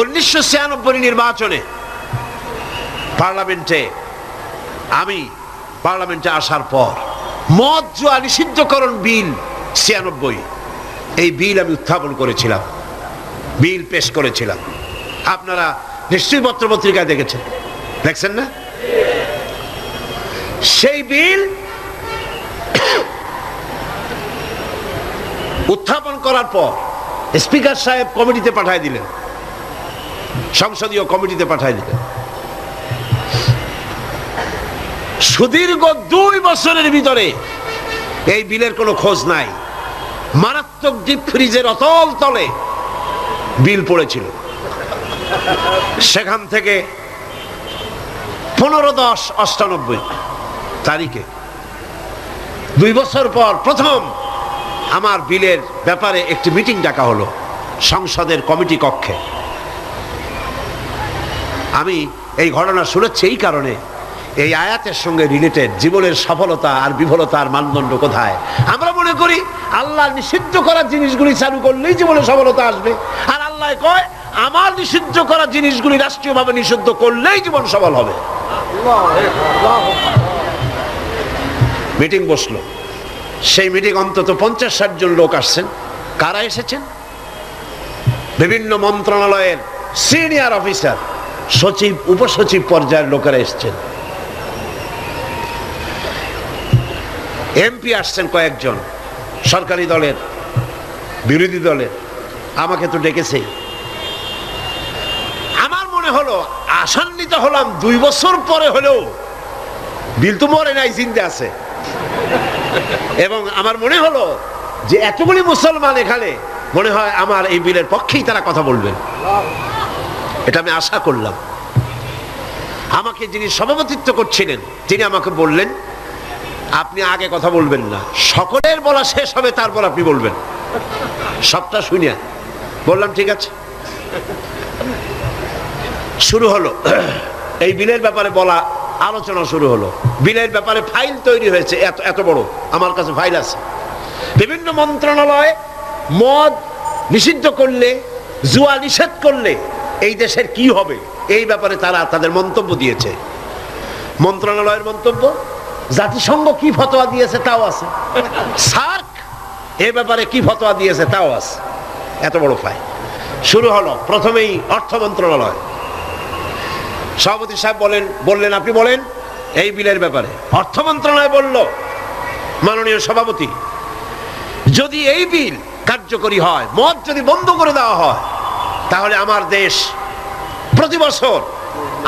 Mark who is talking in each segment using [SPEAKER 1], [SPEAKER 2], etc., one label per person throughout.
[SPEAKER 1] উনিশশো ছিয়ানব্বই নির্বাচনে পার্লামেন্টে আমি পার্লামেন্টে আসার পর মদ, জুয়া, নিষিদ্ধকরণ বিল ছিয়ানব্বই, এই বিল আমি উত্থাপন করেছিলাম। বিল পেশ করেছিলাম। আপনারা নিশ্চয়ই পত্র পত্রিকায় দেখেছেন। দেখছেন না? সেই বিল উত্থাপন করার পর স্পিকার সাহেব কমিটিতে পাঠায় দিলেন। সংসদীয় কমিটিতে পাঠায় দিলেন সুদীর্ঘ দুই বছরের ভিতরে এই বিলের কোনো খোঁজ নাই। মারাত্মক ডিপ ফ্রিজের অতল তলে বিল পড়েছিল। সেখান থেকে পনেরো দশ অষ্টানব্বই তারিখে দুই বছর পর প্রথম আমার বিলের ব্যাপারে একটি মিটিং ডাকা হলো সংসদের কমিটি কক্ষে। আমি এই ঘটনা শুনেছি এই কারণে। এই আয়াতের সঙ্গে রিলেটেড জীবনের সফলতা আর বিফলতার মানদণ্ড কোথায়? আমরা মনে করি, আল্লাহ নিষিদ্ধ করা জিনিসগুলি চালু করলেই জীবনে সফলতা আসবে। আর আল্লাহ কয়, আমার নিষিদ্ধ করা জিনিসগুলি রাষ্ট্রীয়ভাবে নিষিদ্ধ করলেই জীবন সফল হবে। মিটিং বসল। সেই মিটিং অন্তত পঞ্চাশ ষাট জন লোক আসছেন। কারা এসেছেন? বিভিন্ন মন্ত্রণালয়ের সিনিয়র অফিসার সচিব, উপসচিব পর্যায়ের লোকেরা এসছেন। এমপি আসছেন কয়েকজন, সরকারি দলের, বিরোধী দলের। আমাকে তো ডেকেছে। আমার মনে হলো, আসান্বিত হলাম দুই বছর পরে হলেও বিল তো মরে নাই চিন্তা আছে। এবং আমার মনে হলো যে এতগুলি মুসলমান এখানে, মনে হয় আমার এই বিলের পক্ষেই তারা কথা বলবেন। এটা আমি আশা করলাম। আমাকে যিনি সভাপতিত্ব করছিলেন, তিনি আমাকে বললেন, আপনি আগে কথা বলবেন না। সকলের বলা শেষ হবে, তারপর আপনি বলবেন। সবটা শুনিয়া বললাম, ঠিক আছে। শুরু হলো। এই বিলের ব্যাপারে বলা, আলোচনা শুরু হলো। বিলের ব্যাপারে ফাইল তৈরি হয়েছে, এত এত বড়। আমার কাছে ফাইল আছে। বিভিন্ন মন্ত্রণালয় মদ নিষিদ্ধ করলে, জুয়া নিষেধ করলে এই দেশের কি হবে? এই ব্যাপারে তারা তাদের মন্তব্য দিয়েছে। মন্ত্রণালয়ের মন্তব্য, জাতিসংঘ কি ফতোয়া দিয়েছে তাও আছে। সার্ক, এ ব্যাপারে কি ফতোয়া দিয়েছে তাও আছে। এত বড় ফাইল। শুরু হলো প্রথমেই অর্থ মন্ত্রণালয়। সভাপতি সাহেব বলেন, বললেন, আপনি বলেন, এই বিলের ব্যাপারে। অর্থ মন্ত্রণালয় বলল, মাননীয় সভাপতি, যদি এই বিল কার্যকরী হয়, মদ যদি বন্ধ করে দেওয়া হয় তাহলে আমার দেশ প্রতি বছর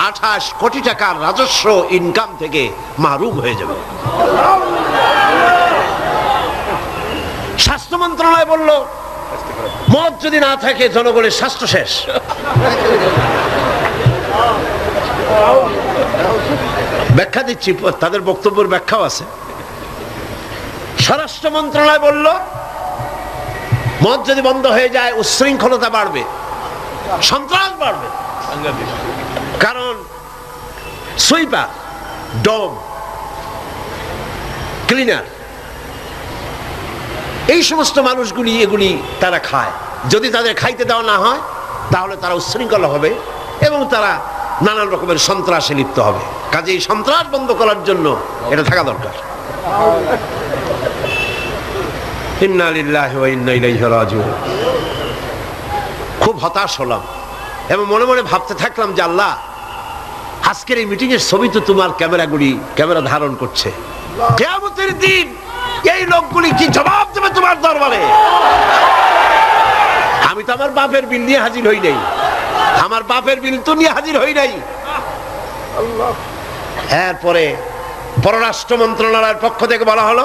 [SPEAKER 1] আঠাশ কোটি টাকার রাজস্ব ইনকাম থেকে মাহরুম হয়ে যাবে। স্বাস্থ্য মন্ত্রণালয় বলল, মদ যদি না থাকে জনগণের স্বাস্থ্য শেষ। ব্যাখ্যা দিচ্ছি, তাদের বক্তব্যের ব্যাখ্যাও আছে। স্বরাষ্ট্র মন্ত্রণালয় বলল, মদ যদি বন্ধ হয়ে যায়, উচ্ছৃঙ্খলতা বাড়বে। সন্ত্রাস বাড়বে। কারণ সুইপার, ডম, ক্লিনার, এই সমস্ত মানুষগুলি, এগুলি তারা খায়। যদি তাদের খাইতে দেওয়া না হয়, তাহলে তারা উচ্ছৃঙ্খল হবে এবং তারা নানান রকমের সন্ত্রাসে লিপ্ত হবে। কাজে এই সন্ত্রাস বন্ধ করার জন্য এটা থাকা দরকার। ইন্না ইন্না ইলাইহি রাজিউন। খুব হতাশ হলাম এবং মনে মনে ভাবতে থাকলাম যে আল্লাহ, আজকের এই মিটিং এর ছবি তো তোমার ক্যামেরাগুলি ক্যামেরা ধারণ করছে। কেয়ামতের দিন এই লোকগুলি কি জবাব দেবে তোমার দরবারে? আমি তো আমার বাপের বিল নিয়ে হাজির হই নাই। আমার বাপের বিল তো নিয়ে হাজির হই নাই। এরপরে পররাষ্ট্র মন্ত্রণালয়ের পক্ষ থেকে বলা হলো,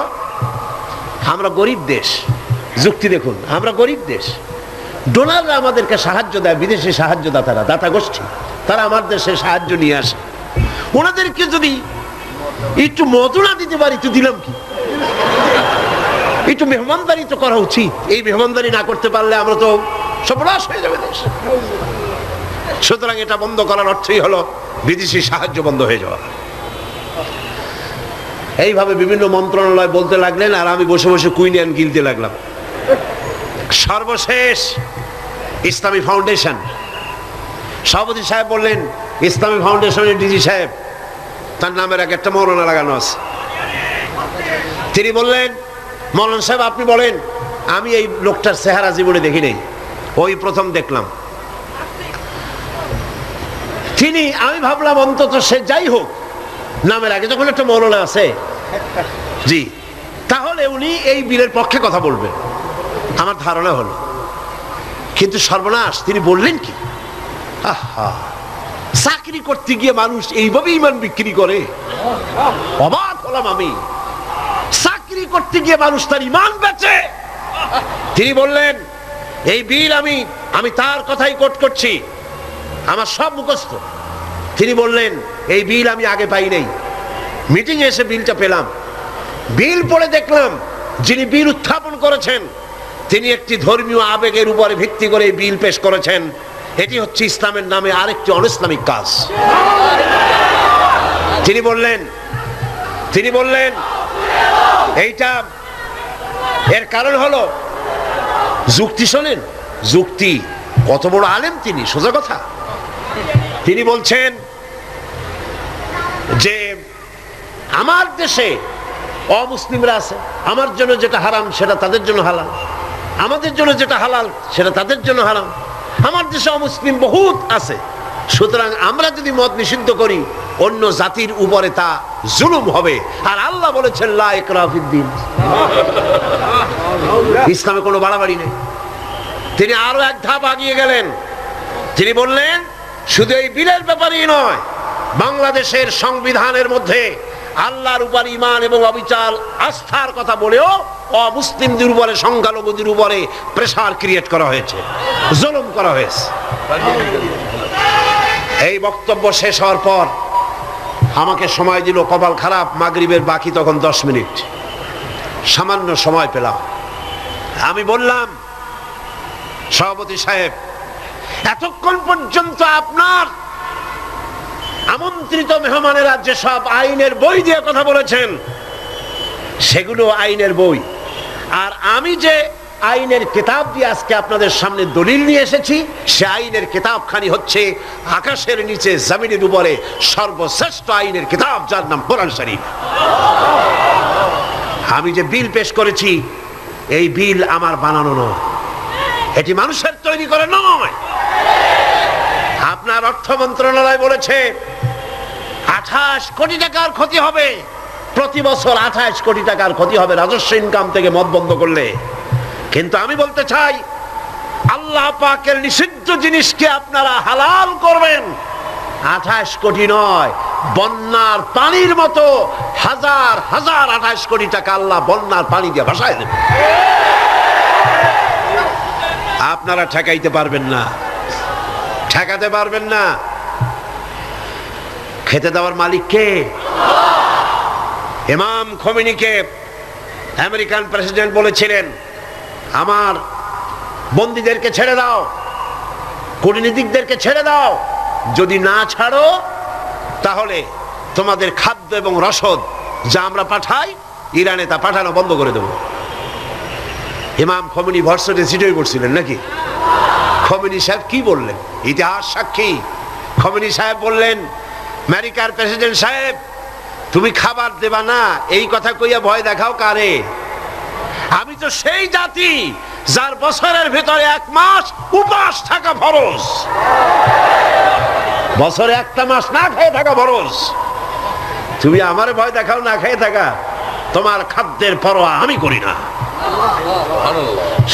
[SPEAKER 1] আমরা গরিব দেশ। যুক্তি দেখুন, আমরা গরিব দেশ। ডোনাররা আমাদেরকে সাহায্য দেয়, বিদেশি সাহায্য দাতারা দাতা গোষ্ঠী। তারা আমার দেশে সাহায্য নিয়ে আসে। ওনাদেরকে যদি একটু মজুরা দিতে পারি, তো দিলাম কি? একটু মেহমানদারি তো করা উচিত। এই মেহমানদারি না করতে পারলে আমরা তো সর্বনাশ হয়ে যাবে দেশ। সুতরাং এটা বন্ধ করার অর্থই হলো বিদেশি সাহায্য বন্ধ হয়ে যাওয়া। এইভাবে বিভিন্ন মন্ত্রণালয় বলতে লাগলেন, আর আমি বসে বসে কুইনিয়ান গিলতে লাগলাম। সর্বশেষ ইসলামী ফাউন্ডেশন। সভাপতি সাহেব বললেন, ইসলামী ফাউন্ডেশনের ডিজি সাহেব, তার নামের এক একটা মৌলানা লাগানো আছে। তিনি বললেন, মৌলান সাহেব, আপনি বলেন, আমি এই লোকটার চেহারা জীবনে দেখি নেই। ওই প্রথম দেখলাম। তিনি, আমি ভাবলাম অন্তত সে যাই হোক, নামের আগে যখন একটা মৌলানা আছে, জি, তাহলে উনি এই বিলের পক্ষে কথা বলবেন। আমার ধারণা হলো। কিন্তু সর্বনাশ, তিনি বললেন কি? চাকরি করতে গিয়ে মানুষ এইভাবে ইমান বিক্রি করে? অবাক হলাম আমি। চাকরি করতে গিয়ে মানুষ তার ইমান বেচে? তিনি বললেন, এই বিল আমি আমি তার কথাই কোট করছি। আমার সব মুখস্থ। তিনি বললেন, এই বিল আমি আগে পাই নাই। মিটিং এসে বিলটা পেলাম। বিল পড়ে দেখলাম যিনি বিল উত্থাপন করেছেন তিনি একটি ধর্মীয় আবেগের উপরে ভিত্তি করে বিল পেশ করেছেন, এটি হচ্ছে ইসলামের নামে আরেকটি অনিসলামিক কাজ। তিনি বললেন তিনি বললেন, এইটা এর কারণ হলো, যুক্তি শোনেন, যুক্তি, কত বড় আলেম তিনি, সোজা কথা। তিনি বলছেন যে, আমার দেশে অমুসলিমরা আছে, আমার জন্য যেটা হারাম সেটা তাদের জন্য হালাল। আমাদের জন্য যেটা হালাল, সেটা তাদের জন্য হারাম। আমার দেশে অমুসলিম বহুত আছে। সুতরাং আমরা যদি মদ নিষিদ্ধ করি, অন্য জাতির উপরে তা জুলুম হবে। আর আল্লাহ বলেছেন, লা ইকরাফিদ্দিন ইসলামে কোনো বাড়াবাড়ি নেই। তিনি আরও এক ধাপ আগিয়ে গেলেন। তিনি বললেন, শুধু এই বিলের ব্যাপারেই নয়, বাংলাদেশের সংবিধানের মধ্যে আল্লাহর উপর ইমান এবং অবিচার, আস্থার কথা বলেও অমুসলিমদের উপরে সংখ্যালঘুদের উপরে প্রেসার ক্রিয়েট করা হয়েছে, জুলুম করা হয়েছে। এই বক্তব্য শেষ হওয়ার পর আমাকে সময় দিল, কপাল খারাপ, মাগরিবের বাকি তখন দশ মিনিট। সামান্য সময় পেলাম। আমি বললাম, সভাপতি সাহেব, এতক্ষণ পর্যন্ত আপনার আমন্ত্রিত মেহমানেরা যেসব আইনের বই দিয়ে কথা বলেছেন, সেগুলো আইনের বই। আর আমি যে আইনের কিতাব দিয়ে আজকে আপনাদের সামনে দলিল নিয়ে এসেছি, সে আইনের কিতাবখানি হচ্ছে আকাশের নিচে জমিনের উপরে সর্বশ্রেষ্ঠ আইনের কিতাব, যার নাম কোরআন শরীফ। আমি যে বিল পেশ করেছি, এই বিল আমার বানানো নয়। এটি মানুষের তৈরি করে নয়। আপনার অর্থ মন্ত্রণালয় বলেছে, আঠাশ কোটি টাকার ক্ষতি হবে। প্রতি বছর আঠাশ কোটি টাকার ক্ষতি হবে, রাজস্ব ইনকাম থেকে মদ বন্ধ করলে। কিন্তু আমি বলতে চাই, আল্লাহ পাকের নিষিদ্ধ জিনিসকে আপনারা হালাল করবেন। আঠাশ কোটি নয়, বন্যার পানির মতো হাজার হাজার আঠাশ কোটি টাকা আল্লাহ বন্যার পানি দিয়ে ভাসায় দেবে আপনারা ঠেকাইতে পারবেন না, ঠেকাতে পারবেন না। খেতে দেওয়ার মালিক কে? ইমাম খমিনিকে আমেরিকান প্রেসিডেন্ট বলেছিলেন, আমার বন্দীদেরকে ছেড়ে দাও, কূটনীতিকদেরকে ছেড়ে দাও। যদি না ছাড়ো, তাহলে তোমাদের খাদ্য এবং রসদ যা আমরা পাঠাই, ইরানে তা পাঠানো বন্ধ করে দেবো। ইমাম খমিনি ভর্সটে সিটই করছিলেন নাকি? খমিনি সাহেব কি বললেন? ইতিহাস সাক্ষী। খমিনি সাহেব বললেন, আমেরিকার প্রেসিডেন্ট সাহেব তুমি খাবার দেবা না, এই কথা কইয়া ভয় দেখাও কারে? আমি তো সেই জাতি যার বছরের ভেতরে এক মাস উপাস থাকা ফরজ। বছরে একটা মাস না খেয়ে থাকা ফরজ। তুমি আমার ভয় দেখাও, না খেয়ে থাকা, তোমার খাদ্যের পরোয়া আমি করি না।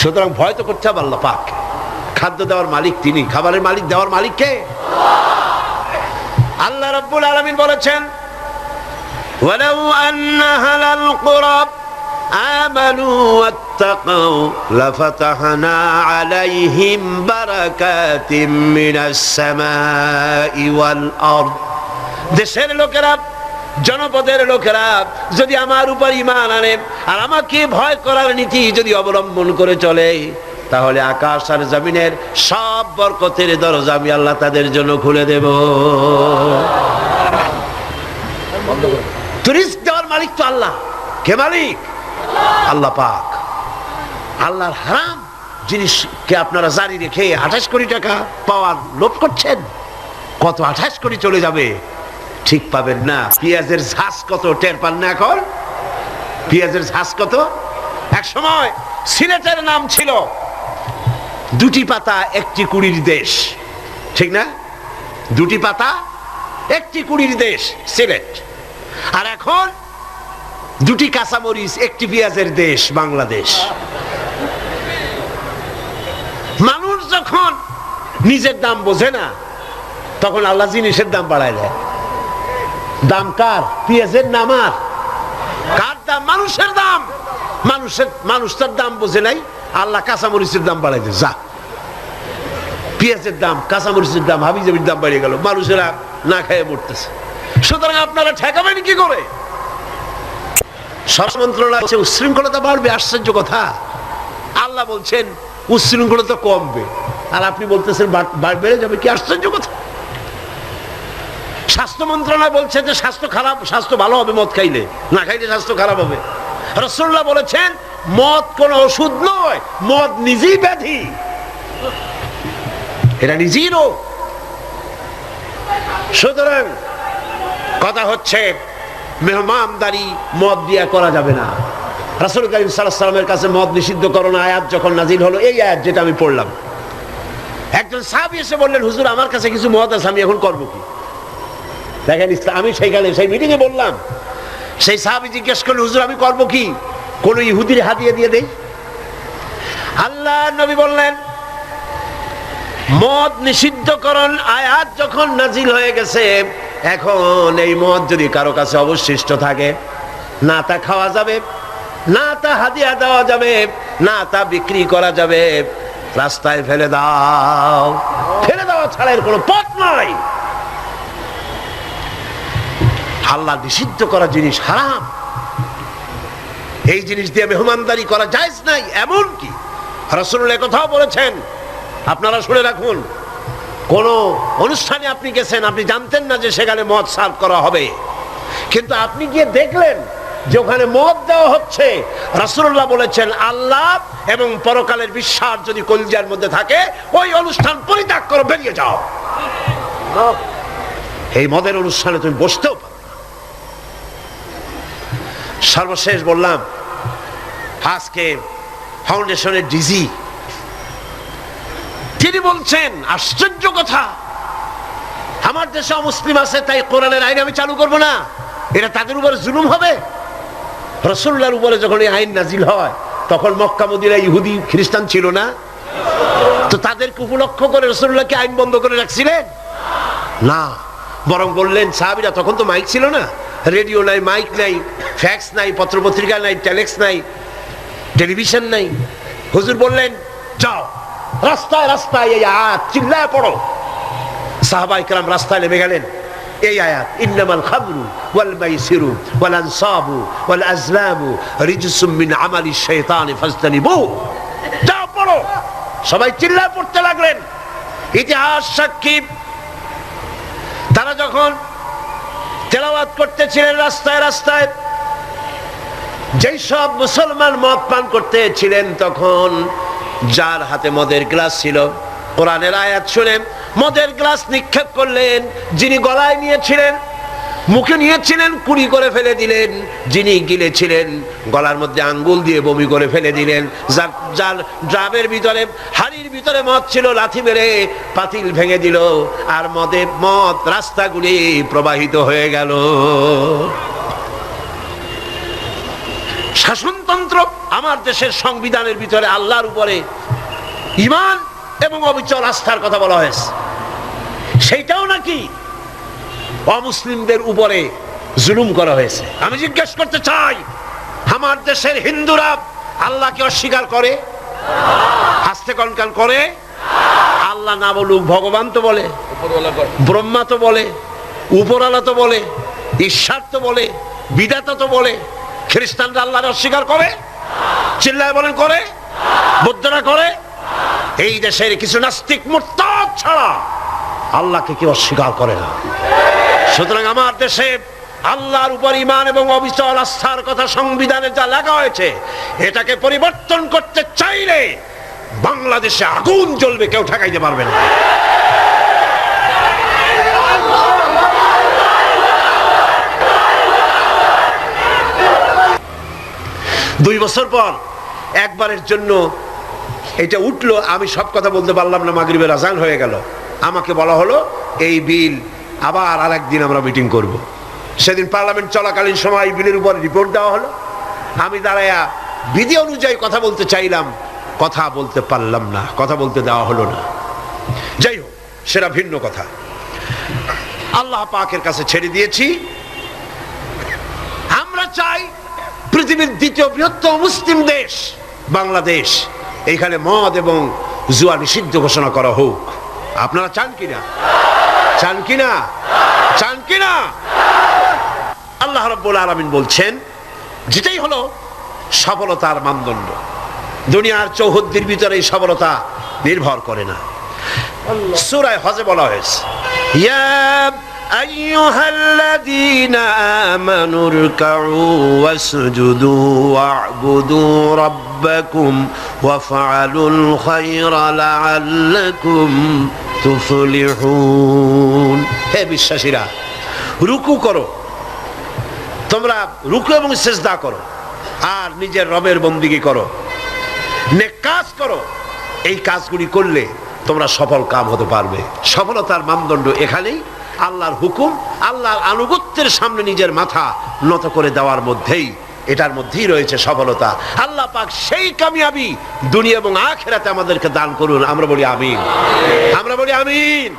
[SPEAKER 1] সুতরাং ভয় তো করতে আল্লাহ পাক। খাদ্য দেওয়ার মালিক তিনি, খাবারের মালিক দেওয়ার মালিক কে? আল্লাহ রব্বুল আলমিন বলেছেন ولو أن أهل القرى آمنوا واتقوا لفتحنا عليهم بركات من السماء والأرض দেশের লোকেরা জনপদের লোকেরা যদি আমার উপর ইমান আনে আর আমাকে ভয় করার নীতি যদি অবলম্বন করে চলে তাহলে আকাশ আর জমিনের সব বরকতের দরজা আমি আল্লাহ তাদের জন্য খুলে দেব দেওয়ার মালিক তো আল্লাহ। কে মালিক? আল্লাহ পাক। আল্লাহর হারাম জিনিসকে আপনারা জারি রেখে আঠাশ কোটি টাকা পাওয়ার লোভ করছেন? কত আঠাশ কোটি চলে যাবে? ঠিক পাবেন না। পেঁয়াজের ঝাঁস কত? টের পান না এখন? পেঁয়াজের ঝাঁস কত? এক সময় সিলেটের নাম ছিল দুটি পাতা, একটি কুড়ির দেশ। ঠিক না? দুটি পাতা, একটি কুড়ির দেশ, সিলেট। আর এখন দুটি কাঁচামরিচ, একটি পেঁয়াজের দেশ, বাংলাদেশ। মানুষ যখন নিজের দাম বোঝে না, তখন আল্লাহ জিনিসের দাম বাড়ায় দেয়। দাম কার? পেঁয়াজের নাম আর কার দাম? মানুষের দাম। মানুষের, মানুষ তার দাম বোঝে নাই, আল্লাহ কাঁচামরিচের দাম বাড়াই দেয়। যা। পেঁয়াজের দাম, কাঁচামরিচের দাম, হাবিজাবির দাম বাড়িয়ে গেল। মানুষেরা না খেয়ে মরতেছে। সুতরাং আপনারা ঠেকাবেন কি করে? স্বরাষ্ট্র মন্ত্রণালয় বলছে, উচ্ছৃঙ্খলতা বাড়বে আশ্চর্য কথা। আল্লাহ বলছেন উচ্ছৃঙ্খলতা কমবে। আর আপনি বলতেছেন বেড়ে যাবে কি আশ্চর্য কথা? স্বাস্থ্য মন্ত্রণালয় বলছে যে স্বাস্থ্য খারাপ স্বাস্থ্য ভালো হবে মদ খাইলে। না খাইলে স্বাস্থ্য খারাপ হবে। রসুল্লাহ বলেছেন মদ কোন ওষুধ নয় মদ নিজেই ব্যাধি। এটা নিজেই রোগ। সুতরাং কথা হচ্ছে, মেহমানদারি মদ দিয়া করা যাবে না। রাসুল করিম সাল্লামের কাছে মদ নিষিদ্ধ করোনা আয়াত যখন নাজিল হলো, এই আয়াত যেটা আমি পড়লাম। একজন সাহাবি এসে বললেন, হুজুর, আমার কাছে কিছু মদ আছে, আমি এখন করব কি? দেখেন আমি সেইখানে, সেই মিটিংয়ে বললাম। সেই সাহাবি জিজ্ঞেস করলেন, হুজুর, আমি করব কি? কোন ইহুদির হাতিয়ে দিয়ে দেই? আল্লাহ নবী বললেন, মদ নিষিদ্ধকরণ আয়াত যখন নাজিল হয়ে গেছে এখন এই মদ যদি কারও কাছে অবশিষ্ট থাকে, না তা খাওয়া যাবে, না তা হাদিয়া দেওয়া যাবে, না তা বিক্রি করা যাবে, রাস্তায় ফেলে দাও। ফেলে দেওয়া ছাড়া এর কোনো পথ নাই। আল্লাহ নিষিদ্ধ করা জিনিস হারাম। এই জিনিস দিয়ে মেহমানদারি করা যায় নাই এমন কি রসুল্লাহ কথাও বলেছেন, আপনারা শুনে রাখুন কোন অনুষ্ঠানে আপনি গেছেন, আপনি জানতেন না যে সেখানে মদ সার্ভ করা হবে। কিন্তু আপনি গিয়ে দেখলেন যে ওখানে মদ দেওয়া হচ্ছে। রাসুল্লাহ বলেছেন, আল্লাহ এবং পরকালের বিশ্বাস যদি কলজার মধ্যে থাকে, ওই অনুষ্ঠান পরিত্যাগ করো, বেরিয়ে যাও। এই মদের অনুষ্ঠানে তুমি বসতেও পারো সর্বশেষ বললাম, আজকে ফাউন্ডেশনের ডিজি তিনি বলছেন, আশ্চর্য কথা। আমার দেশে মুসলিম আছে, তাই কোরআনের আইন আমি চালু করব না। এটা তাদের উপরে জুলুম হবে। রসুল্লার উপরে যখন এই আইন নাজিল হয়, তখন মক্কা মদিনা ইহুদি, খ্রিস্টান ছিল না। তো তাদেরকে উপলক্ষ করে রসুল্লাহকে আইন বন্ধ করে রাখছিলেন? না। বরং বললেন, সাহাবিরা, তখন তো মাইক ছিল না। রেডিও নাই, মাইক নাই, ফ্যাক্স নাই, পত্রপত্রিকা নাই টেলেক্স নাই, টেলিভিশন নাই। হুজুর বললেন যাও। রাস্তায় রাস্তায় এই আয়াত চিল্লায় পড়ো। সাহাবাই কালাম রাস্তায় নেমে গেলেন। এই আয়াত, ইন্নামাল খামরু ওয়াল মাইসিরু ওয়াল আনসাবু ওয়াল আজলামু রিজসুম মিন আমালি শাইতানি ফাজতানিবু। যাও, পড়ো। সবাই চিল্লায় পড়তে লাগলেন। ইতিহাস সাক্ষী। তারা যখন তেলাওয়াত করতেছিলেন রাস্তায় রাস্তায়, যেই সব মুসলমান মদ পান করতেছিলেন, তখন যার হাতে মদের গ্লাস ছিল। কোরআনের আয়াত শুনে মদের গ্লাস নিক্ষেপ করলেন, যিনি গলায় নিয়েছিলেন, মুখে নিয়েছিলেন, কুড়ি করে ফেলে দিলেন, যিনি গিলেছিলেন, গলার মধ্যে আঙ্গুল দিয়ে বমি করে ফেলে দিলেন। যার যার ড্রামের ভিতরে, হাড়ির ভিতরে মদ ছিল, লাথি মেরে পাতিল ভেঙে দিল, আর মদে, মদ রাস্তাগুলি প্রবাহিত হয়ে গেল। শাসনতন্ত্র আমার দেশের সংবিধানের ভিতরে আল্লাহর উপরে ইমান এবং অবিচল আস্থার কথা বলা হয়েছে। সেইটাও নাকি অমুসলিমদের উপরে জুলুম করা হয়েছে। আমি জিজ্ঞেস করতে চাই আমার দেশের হিন্দুরা আল্লাহকে অস্বীকার করে? হাসতে কনকান করে? আল্লাহ না বলুক ভগবান তো বলে ব্রহ্মা তো বলে উপরালা তো বলে ঈশ্বর তো বলে বিধাতা তো বলে খ্রিস্টানরা আল্লাহর অস্বীকার করে? চিল্লায় বলেন করে? বৌদ্ধরা করে? এই দেশের কিছু নাস্তিক মুরতাদ ছাড়া আল্লাহকে কেউ অস্বীকার করে না। সুতরাং আমার দেশে আল্লাহর উপর ইমান এবং অবিচল আস্থার কথা সংবিধানে যা লেখা হয়েছে, এটাকে পরিবর্তন করতে চাইলে বাংলাদেশে আগুন জ্বলবে, কেউ ঠেকাইতে পারবে না। দুই বছর পর একবারের জন্য এটা উঠল, আমি সব কথা বলতে পারলাম না, মাগরিবের আজান হয়ে গেল। আমাকে বলা হলো, এই বিল আবার আর একদিন আমরা মিটিং করব। সেদিন পার্লামেন্ট চলাকালীন সময় এই বিলের উপর রিপোর্ট দেওয়া হলো। আমি দাঁড়ায়া বিধি অনুযায়ী কথা বলতে চাইলাম, কথা বলতে পারলাম না, কথা বলতে দেওয়া হলো না। যাই হোক, সেটা ভিন্ন কথা। আল্লাহ পাকের কাছে ছেড়ে দিয়েছি। আমরা চাই পৃথিবীর দ্বিতীয় বৃহত্তম মুসলিম দেশ বাংলাদেশ। এইখানে মদ এবং জুয়া নিষিদ্ধ ঘোষণা করা হোক। আপনারা চান কিনা? চান কিনা? চান কিনা? আল্লাহ রব্বুল আলমিন বলছেন যেটাই হলো সফলতার মানদণ্ড। দুনিয়ার চৌহদ্দির ভিতরে এই সফলতা নির্ভর করে না। সুরায় হজে বলা হয়েছে ইয়া أيها الذين آمنوا اركعوا واسجدوا واعبدوا ربكم وافعلوا الخير لعلكم تفلحون হে বিশ্বাসীরা রুকু করো তোমরা রুকু এবং সেজদা করো আর নিজের রবের বন্দিগি করো নেক কাজ করো এই কাজগুলি করলে তোমরা সফল কাম হতে পারবে সফলতার মানদণ্ড এখানেই আল্লাহর হুকুম, আল্লাহর আনুগত্যের সামনে নিজের মাথা নত করে দেওয়ার মধ্যেই, এটার মধ্যেই রয়েছে সফলতা। আল্লাহ পাক সেই কামিয়াবি দুনিয়া এবং আখেরাতে আমাদেরকে দান করুন। আমরা বলি আমিন। আমরা বলি আমিন।